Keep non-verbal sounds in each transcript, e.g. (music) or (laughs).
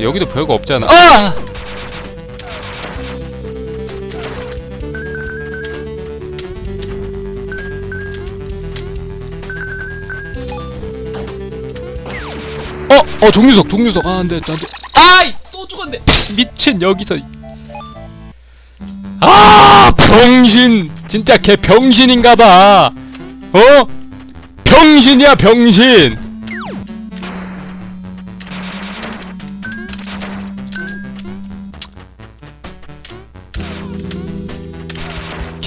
여기도 별거 없잖아. 아! 어! 어 종류석 종류석. 아 안돼 안돼 아이 또 죽었네. 미친 여기서. 아 병신. 진짜 걔 병신인가봐. 어? 병신이야 병신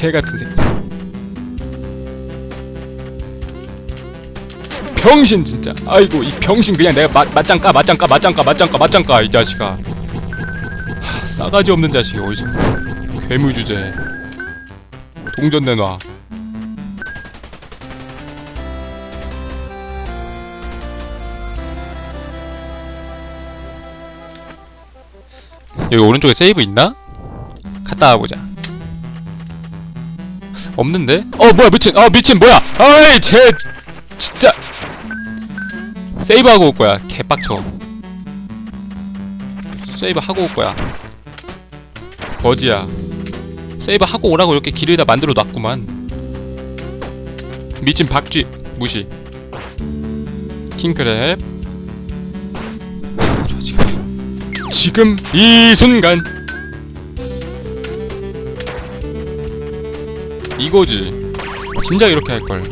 개 같은 새끼. 병신 진짜. 아이고 이 병신 그냥 내가 맞, 맞짱 까 맞짱 까 맞짱 까 맞짱 까 맞짱 까이 자식아. 하, 싸가지 없는 자식이 어디서 괴물 주제. 동전 내놔. 여기 오른쪽에 세이브 있나? 갔다 와보자 없는데? 어 뭐야 미친. 어 미친 뭐야. 어이 쟤 진짜. 세이브하고 올 거야 개빡쳐. 세이브하고 올 거야. 거지야. 세이브하고 오라고 이렇게 길을 다 만들어 놨구만. 미친 박쥐 무시. 킹크랩. 지금 이 순간 이거지. 진작 이렇게 할걸.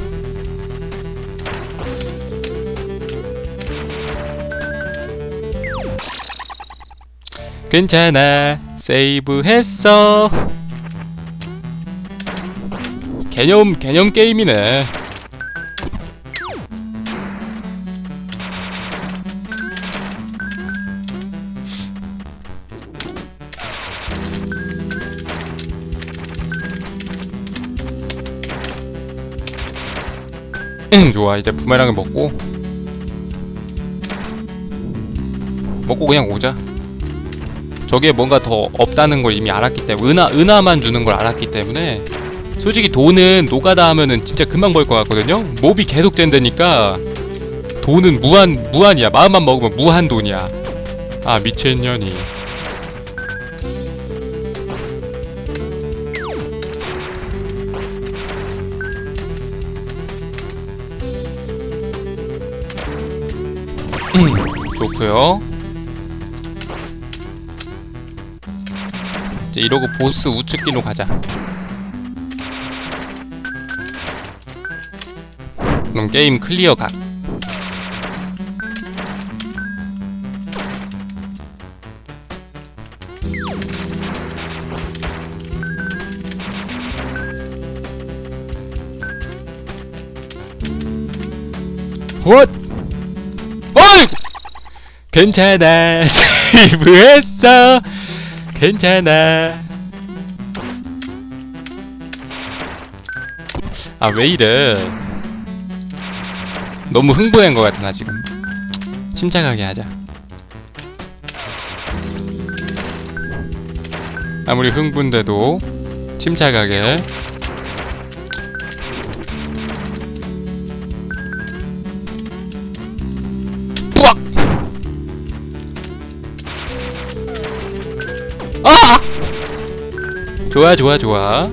괜찮아. 세이브 했어. 개념 개념 게임이네 좋아. 이제 부메랑을 먹고. 먹고 그냥 오자. 저기에 뭔가 더 없다는 걸 이미 알았기 때문에 은하 은하만 주는 걸 알았기 때문에 솔직히 돈은 노가다 하면은 진짜 금방 벌 것 같거든요? 몹이 계속 젠다니까 돈은 무한 무한이야. 마음만 먹으면 무한 돈이야. 아 미친년이 좋고요 이제 이러고 보스 우측기로 가자 그럼 게임 클리어 각 헛! 어이! 괜찮아. (laughs) 세이브했어. 괜찮아. 아 왜 이래? 너무 흥분한 것 같아 나 지금. 침착하게 하자. 아무리 흥분돼도 침착하게 아! 좋아 좋아 좋아.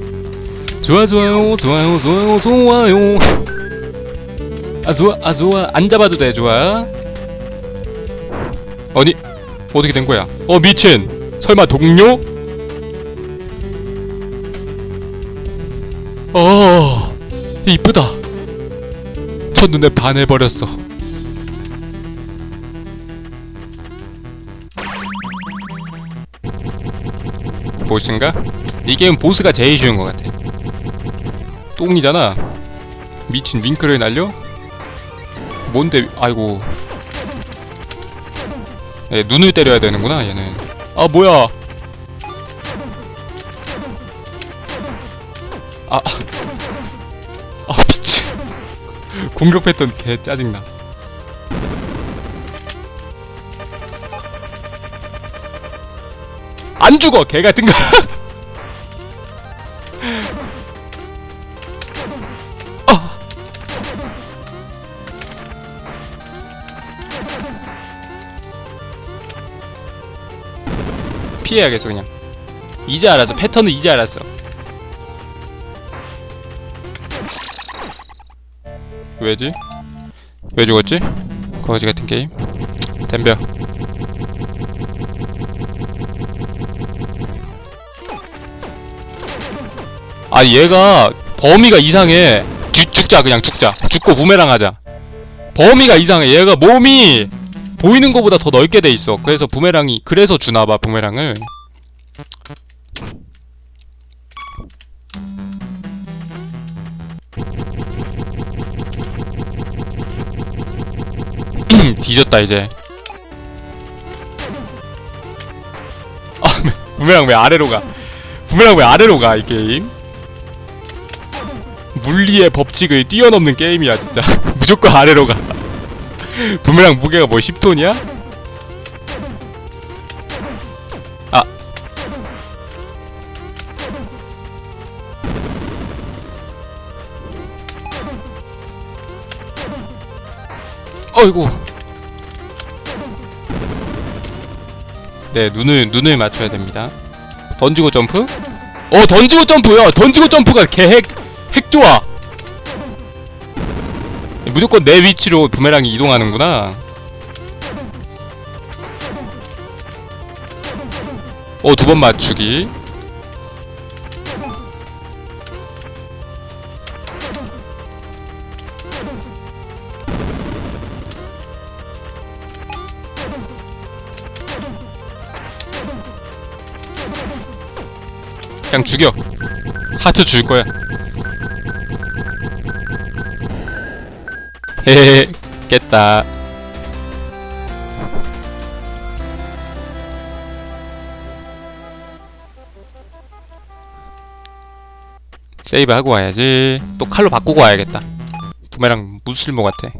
좋아 좋아요 좋아요 좋아요 좋아요. 아 좋아 아 좋아. 안 잡아도 돼 좋아. 아니 어떻게 된 거야? 어 미친. 설마 동료? 어 이쁘다. 첫눈에 반해버렸어 보스인가? 이 게임 보스가 제일 쉬운 것 같아. 똥이잖아. 미친 윙크를 날려? 뭔데 아이고. 얘 눈을 때려야 되는구나 얘는. 아 뭐야? 아, (laughs) 아 미친. (laughs) 공격 패턴 개 짜증나 안 죽어 개 같은 거 아. 피해야겠어 그냥 이제 알았어 패턴은 이제 알았어 왜지? 왜 죽었지? 거지 같은 게임 덤벼 아 얘가 범위가 이상해. 죽, 죽자 그냥 죽자. 죽고 부메랑 하자. 범위가 이상해. 얘가 몸이 보이는 것보다 더 넓게 돼 있어. 그래서 부메랑이 그래서 주나봐 부메랑을. (clears throat) 뒤졌다 이제. 아 (laughs) 부메랑 왜 아래로 가? 부메랑 왜 아래로 가 이 게임 물리의 법칙을 뛰어넘는 게임이야 진짜. (laughs) 무조건 아래로 가. (laughs) 부메랑 무게가 뭐 10톤이야? 아. 어이구. 네 눈을 눈을 맞춰야 됩니다. 던지고 점프? 어 던지고 점프야! 던지고 점프가 개핵 핵 좋아 무조건 내 위치로 부메랑이 이동하는구나. 어 두 번 맞추기. 그냥 죽여. 하트 줄 거야 헤헤헤 깼다. 세이브 하고 와야지. 또 칼로 바꾸고 와야겠다. 부메랑 무술모 같아.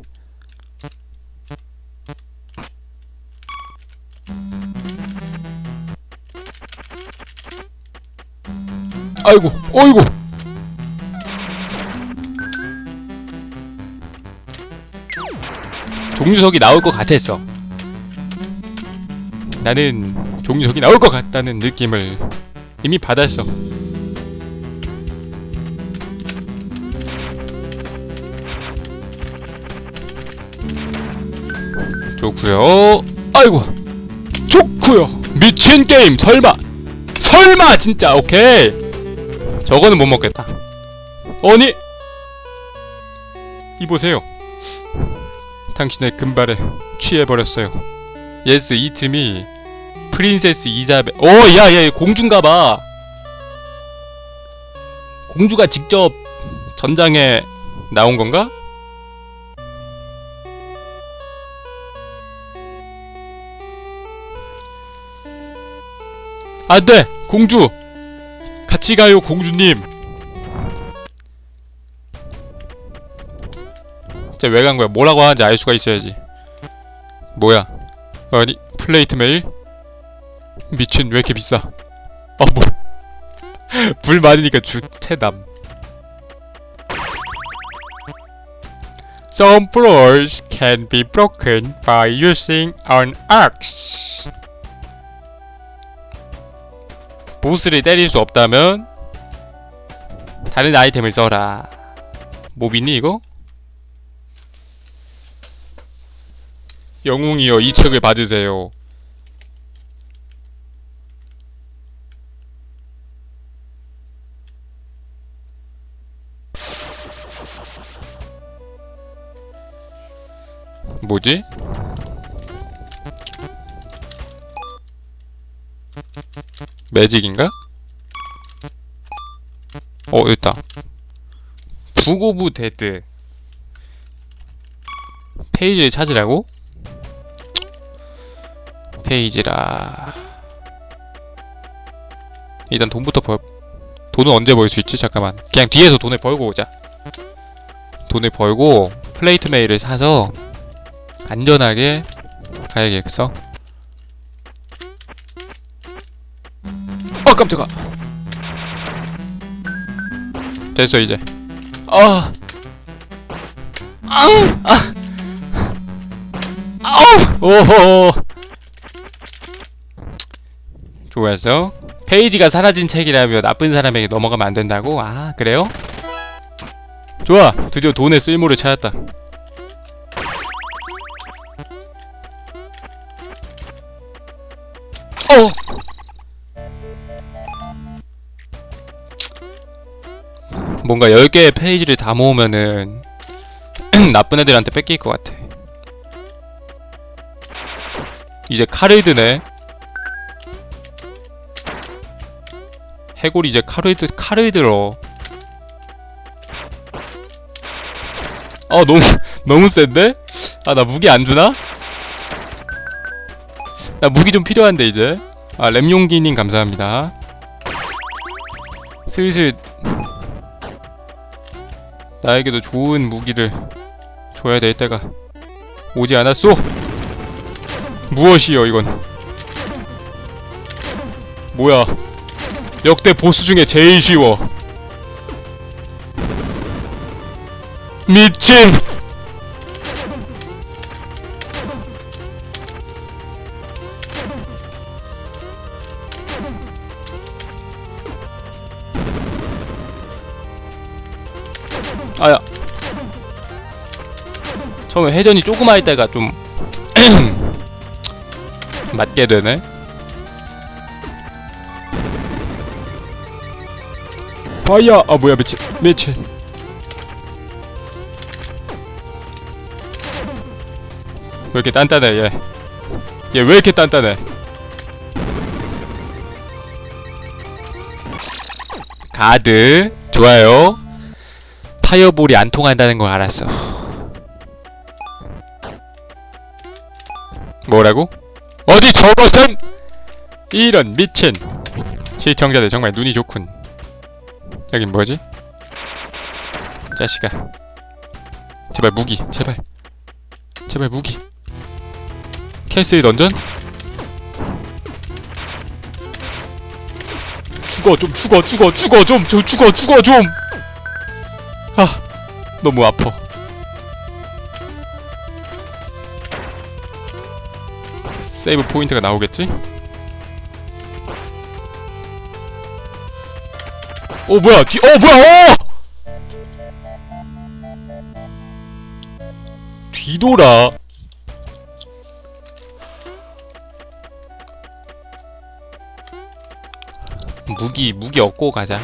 아이고 어이구 종류석이 나올 것 같았어. 나는 종류석이 나올 것 같다는 느낌을 이미 받았어. 좋구요. 아이고. 좋구요. 미친 게임 설마. 설마 진짜 오케이. 저거는 못 먹겠다. 아니. 이 보세요. 당신의 금발에 취해버렸어요. 예스 이트미 프린세스 이자벨 오 야 야 공주인가봐 공주가 직접 전장에 나온 건가? 안 돼 공주 같이 가요 공주님 진짜 왜간 거야? 뭐라고 하는지 알 수가 있어야지. 뭐야? 어디? 플레이트 메일? 미친 왜 이렇게 비싸? 어 뭐? (laughs) 불 맞으니까 주체담. Some floors can be broken by using an axe. 보스를 때릴 수 없다면 다른 아이템을 써라. 뭐 있니 이거? 영웅이여 이 책을 받으세요. 뭐지? 매직인가? 어, 여기 있다. 부고부 데드. 페이지를 찾으라고? 페이지라. 일단 돈부터 벌 돈은 언제 벌 수 있지? 잠깐만. 그냥 뒤에서 돈을 벌고 오자. 돈을 벌고 플레이트 메일을 사서 안전하게 가야겠어? 어 깜짝아. 됐어 이제. 아. 아우 아. 아우 오호 좋았어. 페이지가 사라진 책이라면 나쁜 사람에게 넘어가면 안 된다고? 아, 그래요? 좋아. 드디어 돈의 쓸모를 찾았다. 어! 뭔가 10개의 페이지를 다 모으면은 (clears throat) 나쁜 애들한테 뺏길 것 같아. 이제 카레드네. 해골이 이제 카레드 칼을 들어. 아 너무 (laughs) 너무 센데? 아 나 무기 안 주나? 나 무기 좀 필요한데 이제. 아 램용기님 감사합니다. 슬슬 나에게도 좋은 무기를 줘야 될 때가 오지 않았소? 무엇이여 이건? 뭐야? 역대 보스 중에 제일 쉬워. 미친! 아야. 처음에 회전이 조그마할 때가 좀 (clears throat) 맞게 되네. 파이어! 아 뭐야 미친 미친 왜 이렇게 단단해 얘? 얘 왜 이렇게 단단해? 가드. 좋아요. 파이어볼이 안 통한다는 걸 알았어. 뭐라고? 어디 저것은 이런 미친. 시청자들 정말 눈이 좋군 여긴 뭐지? 자식아 제발 무기 제발 제발 무기 캐슬 던전? 죽어 좀 죽어 죽어 죽어 좀 저, 죽어 죽어 좀 아 너무 아파 세이브 포인트가 나오겠지? 어 뭐야? 뒤, 어 뭐야? 어! 뒤돌아. 무기 무기 얻고 가자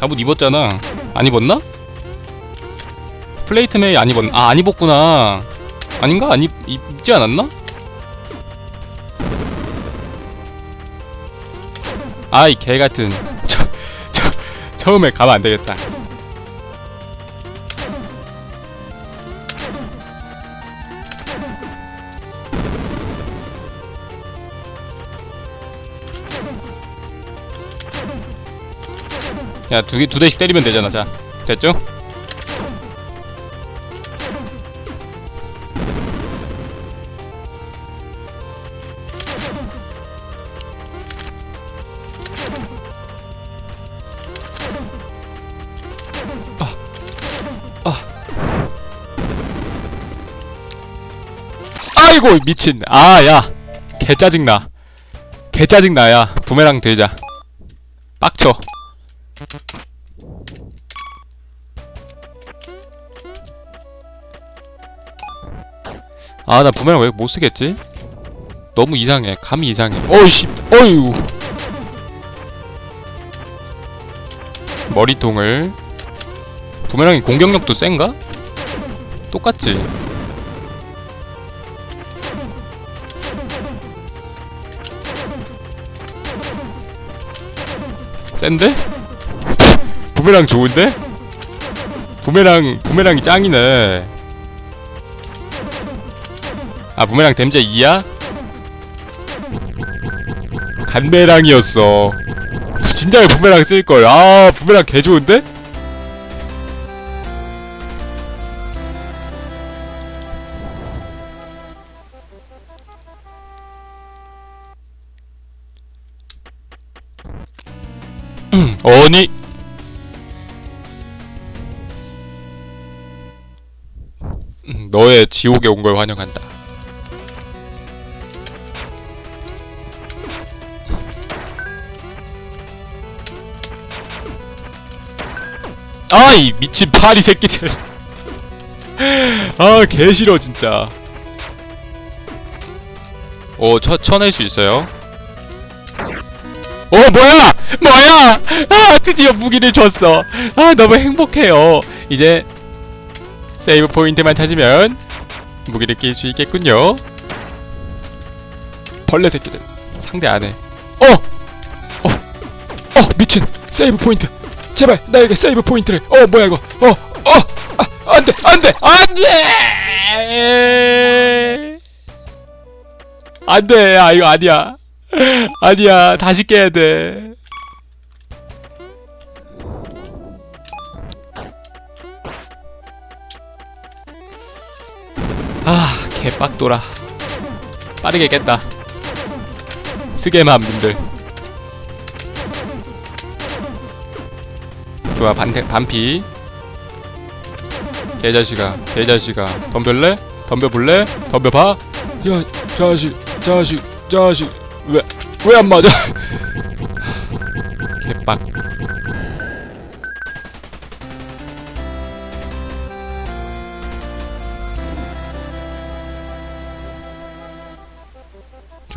갑옷 입었잖아 안 입었나? 플레이트 메이 안 입었 아안 입었구나 아닌가? 안 입, 입지 않았나? 아이 개같은 저, 저, 처음에 가면 안 되겠다 야, 두 개, 두 대씩 때리면 되잖아. 자, 됐죠? 아, 아. 아이고, 미친. 아, 야. 개 짜증나. 개 짜증나, 야. 부메랑 들자. 빡쳐. 아 나 부메랑 왜 못쓰겠지? 너무 이상해 감이 이상해 어이씨 어휴 머리통을 부메랑이 공격력도 센가? 똑같지 센데? 부메랑 좋은데? 부메랑 부메랑이 짱이네 아 부메랑 댐자 2야? 간메랑이었어 진작에 부메랑 쓸걸 아 부메랑 개좋은데? 음, 어니 너의 지옥에 온 걸 환영한다. 아, 이 미친 파리 새끼들. (laughs) 아, 개 싫어, 진짜. 오, 쳐, 쳐낼 수 있어요. 어, 뭐야! 뭐야! 아, 드디어 무기를 줬어. 아, 너무 행복해요. 이제, 세이브 포인트만 찾으면, 무기를 낄 수 있겠군요. 벌레 새끼들. 상대 안 해. 어! 어! 어! 미친! 세이브 포인트! 제발 나에게 세이브 포인트를 어 뭐야 이거 어 어 아, 안돼 안돼 안돼 안돼 아 이거 아니야 아니야 다시 깨야 돼 개빡돌아. 빠르게 깼다. 스게만 민들. 좋아 반대 반피 개자식아 개자식아 덤별래? 덤벼볼래? 덤벼봐 야 자식 자식 자식 왜 왜 안 맞아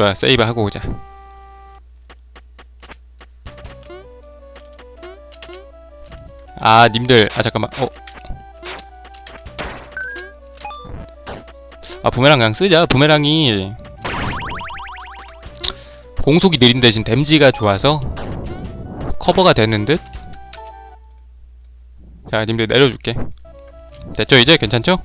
좋아 세이브 하고 오자 아 님들 아 잠깐만 어. 아 부메랑 그냥 쓰자 부메랑이 공속이 느린 대신 댐지가 좋아서 커버가 되는 듯? 자 님들 내려줄게 됐죠 이제 괜찮죠?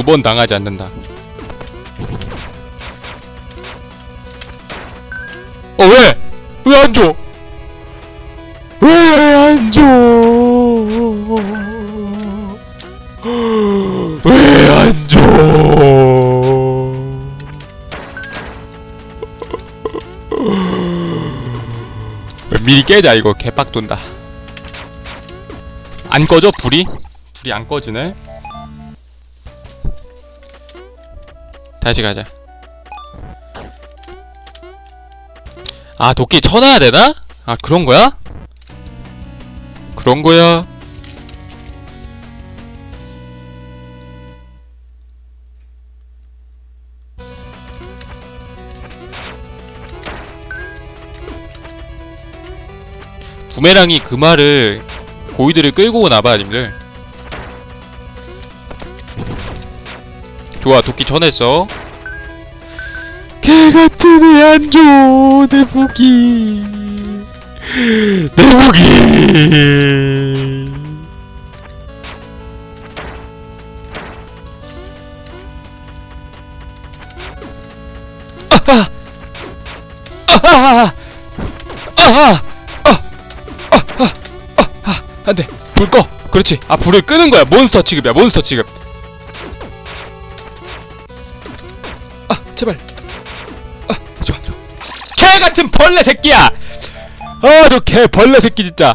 두 번 당하지 않는다. 어 왜? 왜 안 줘? 왜 안 줘? 왜 안 줘? 미리 깨자 이거 개빡 돈다. 안 꺼져 불이? 불이 안 꺼지네. 다시 가자. 아, 도끼 쳐놔야 되나? 아, 그런 거야? 그런 거야? 부메랑이 그 말을 고이들을 끌고 오나봐, 님들. 좋아, 도끼 쳐냈어. 개 같은 애안 줘, 내 무기. 내 무기. 아하! 아하! 아하! 아! 아하! 아하! 안 돼. 불 꺼. 그렇지. 아, 불을 끄는 거야. 몬스터 취급이야. 몬스터 취급. 제발. 아, 좋아, 좋아. 개 같은 벌레 새끼야! 아, 저 개 벌레 새끼 진짜.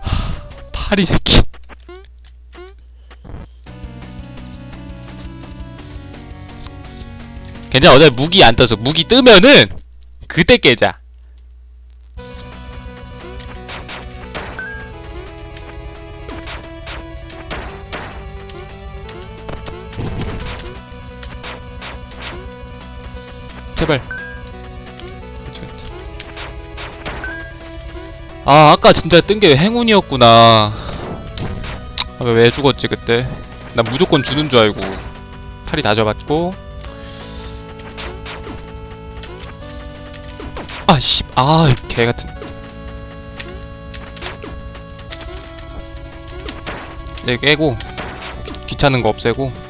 하, 파리 새끼. 괜찮아, 어차피 무기 안 떠서 무기 뜨면은 그때 깨자. 제발. 아, 아까 진짜 뜬 게 행운이었구나. 아, 왜 죽었지, 그때? 나 무조건 주는 줄 알고. 팔이 다 잡았고. 아, 씨. 아, 개 같은. 네, 깨고. 귀- 귀찮은 거 없애고. 아!